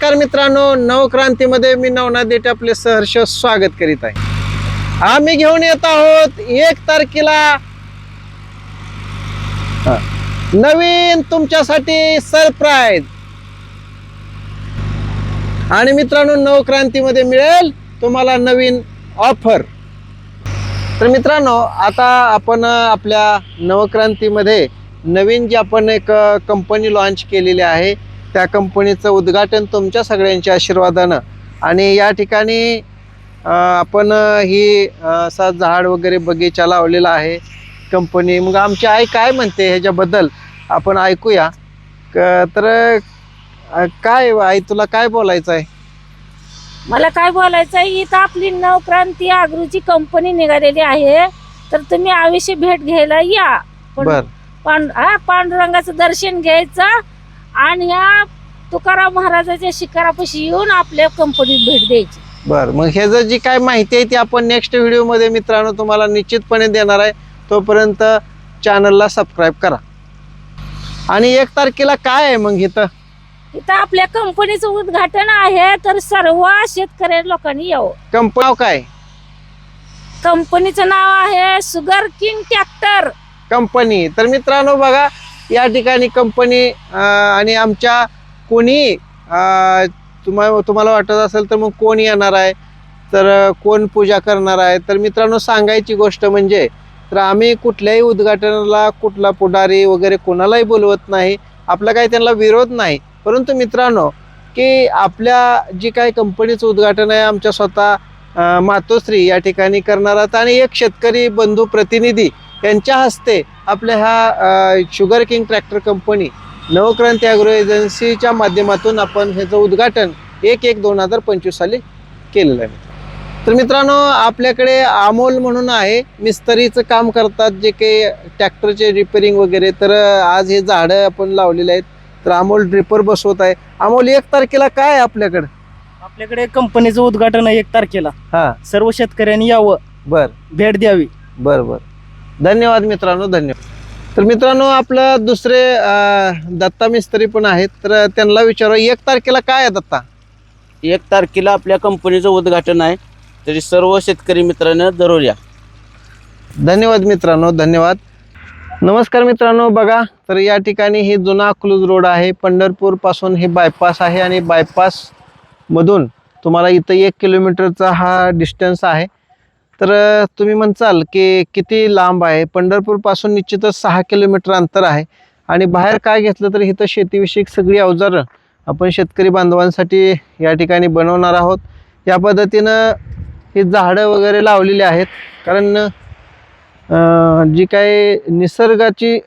नमस्कार मित्रांनो नवक्रांतीमध्ये मी नवनाथ देठे आपले सहर्ष स्वागत करीत आहे. आम्ही घेऊन येत आहोत एक तारखेला. नवीन तुमच्यासाठी सरप्राईज. आणि मित्रांनो नवक्रांतीमध्ये मिळेल तुम्हाला नवीन ऑफर. तर मित्रांनो आता आपण आपल्या नवक्रांतीमध्ये नवीन जी आपण एक कंपनी लॉन्च केलेली आहे त्या कंपनीचं उद्घाटन तुमच्या सगळ्यांच्या आशीर्वादानं. आणि या ठिकाणी आपण ही असा झाड वगैरे बगीचा लावलेला आहे कंपनी. मग आमची आई काय म्हणते ह्याच्याबद्दल? आपण ऐकूया. तर काय आई तुला काय बोलायचं आहे? मला काय बोलायचं आहे? इथं आपली नवक्रांती आगरूची कंपनी निघालेली आहे. तर तुम्ही आयुष्य भेट घ्यायला या. पण- हा पांडुरंगाचं दर्शन घ्यायचं. आणि या तुकाराम महाराजाच्या शिकारापाशी येऊन आपल्या कंपनीत भेट द्यायची. बर मग ह्याचं जी काय माहिती आहे ती आपण नेक्स्ट व्हिडिओमध्ये मित्रांनो तुम्हाला निश्चितपणे देणार आहे. तोपर्यंत चॅनलला सबस्क्राईब करा. आणि एक तारखेला काय आहे मग इथं? इथं आपल्या कंपनीचं उद्घाटन आहे तर सर्व शेतकरी लोकांनी यावं. कंपनी काय? कंपनीचं नाव आहे सुगर किंग ट्रॅक्टर. कंपनी. तर मित्रांनो बघा या ठिकाणी कंपनी आणि आमच्या कोणी तुम्हाला तुम्हाला वाटत असेल तर मग कोण येणार आहे? तर कोण पूजा करणार आहे? तर मित्रांनो सांगायची गोष्ट म्हणजे तर आम्ही कुठल्याही उद्घाटनाला कुठला पुढारी वगैरे कोणालाही बोलवत नाही. आपला काही त्यांना विरोध नाही. परंतु मित्रांनो की आपल्या जी काही कंपनीचं उद्घाटन आहे आमच्या स्वतः मातोश्री या ठिकाणी करणार आहात. आणि एक शेतकरी बंधू प्रतिनिधी यांच्या हस्ते आपल्या ह्या sugar king tractor company Navkranti agro एजन्सीच्या माध्यमातून आपण ह्याचं उद्घाटन एक एक दोन हजार पंचवीस साली केलेलं आहे. तर मित्रांनो आपल्याकडे अमोल म्हणून आहे. मिस्त्रीचं काम करतात जे काही ट्रॅक्टरचे रिपेरिंग वगैरे. तर आज हे झाडं आपण लावलेले आहेत. तर अमोल ड्रिपर बसवत आहे. अमोल एक तारखेला काय आहे आपल्याकडं? आपल्याकडे कंपनीचं उद्घाटन आहे एक तारखेला. हां. सर्व शेतकऱ्यांनी यावं. बर. भेट द्यावी. बर बर. धन्यवाद मित्रांनो धन्यवाद. तर मित्रांनो आपलं दुसरे दत्ता मिस्त्री पण आहेत तर त्यांना विचारू एक तारखेला काय आहे दत्ता? एक तारखेला आपल्या कंपनीचं उद्घाटन आहे तरी सर्व शेतकरी मित्रांनो जरूर या. धन्यवाद मित्रांनो धन्यवाद. नमस्कार मित्रांनो बघा तर या ठिकाणी हे जुना अकलूज रोड आहे पंढरपूरपासून हे बायपास आहे आणि बायपास मधून तुम्हाला इथं एक किलोमीटरचा हा डिस्टन्स आहे. तर तुम्ही म्हणचाल की किती लांब आहे? पंढरपूरपासून निश्चितच सहा किलोमीटर अंतर आहे. आणि बाहेर काय घेतलं तर इथं शेतीविषयक सगळी अवजारं आपण शेतकरी बांधवांसाठी या ठिकाणी बनवणार आहोत. या पद्धतीनं ही झाडं वगैरे लावलेली आहेत. कारण जी काही निसर्गाची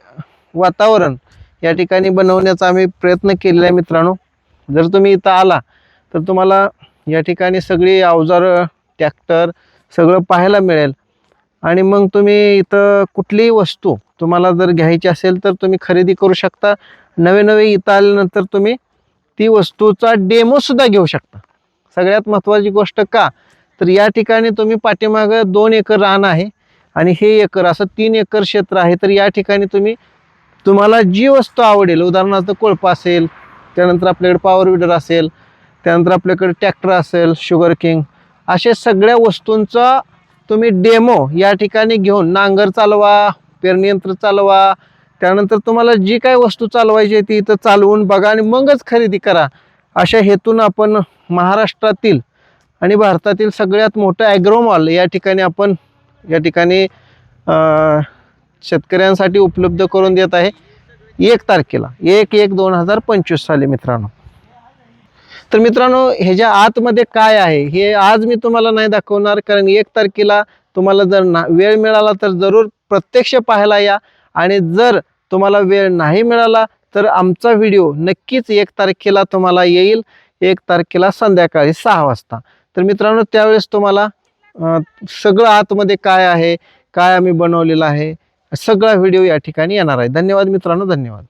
वातावरण या ठिकाणी बनवण्याचा आम्ही प्रयत्न केलेला आहे मित्रांनो. जर तुम्ही इथं आला तर तुम्हाला या ठिकाणी सगळी अवजारं ट्रॅक्टर सगळं पाहायला मिळेल. आणि मग तुम्ही इथं कुठलीही वस्तू तुम्हाला जर घ्यायची असेल तर तुम्ही खरेदी करू शकता. नवे नवे इथं आल्यानंतर तुम्ही ती वस्तूचा डेमोसुद्धा घेऊ शकता. सगळ्यात महत्त्वाची गोष्ट का? तर या ठिकाणी तुम्ही पाठीमागं दोन एकर रान आहे आणि हे एकर असं तीन एकर क्षेत्र आहे. तर या ठिकाणी तुम्ही तुम्हाला जी वस्तू आवडेल उदाहरणार्थ कोळपा असेल त्यानंतर आपल्याकडे पॉवर विडर असेल त्यानंतर आपल्याकडे ट्रॅक्टर असेल शुगर किंग अशा सगळ्या वस्तूंचा तुम्ही डेमो या ठिकाणी घेऊन नांगर चालवा पेरणीयंत्र चालवा त्यानंतर तुम्हाला जी काय वस्तू चालवायची आहे ती इथं चालवून बघा आणि मगच खरेदी करा. अशा हेतून आपण महाराष्ट्रातील आणि भारतातील सगळ्यात मोठं ॲग्रोमॉल या ठिकाणी आपण या ठिकाणी शेतकऱ्यांसाठी उपलब्ध करून देत आहे. एक तारखेला एक एक दोन हजार पंचवीस साली मित्रांनो. तर मित्रांनो ह्याच्या आतमध्ये काय आहे हे आज मी तुम्हाला नाही दाखवणार कारण एक तारखेला तुम्हाला जर ना वेळ मिळाला तर जरूर प्रत्यक्ष पाहायला या. आणि जर तुम्हाला वेळ नाही मिळाला तर आमचा व्हिडिओ नक्कीच एक तारखेला तुम्हाला येईल. एक तारखेला संध्याकाळी सहा वाजता. तर मित्रांनो त्यावेळेस तुम्हाला सगळं आतमध्ये काय आहे काय आम्ही बनवलेलं आहे सगळा व्हिडिओ या ठिकाणी येणार आहे. धन्यवाद मित्रांनो धन्यवाद.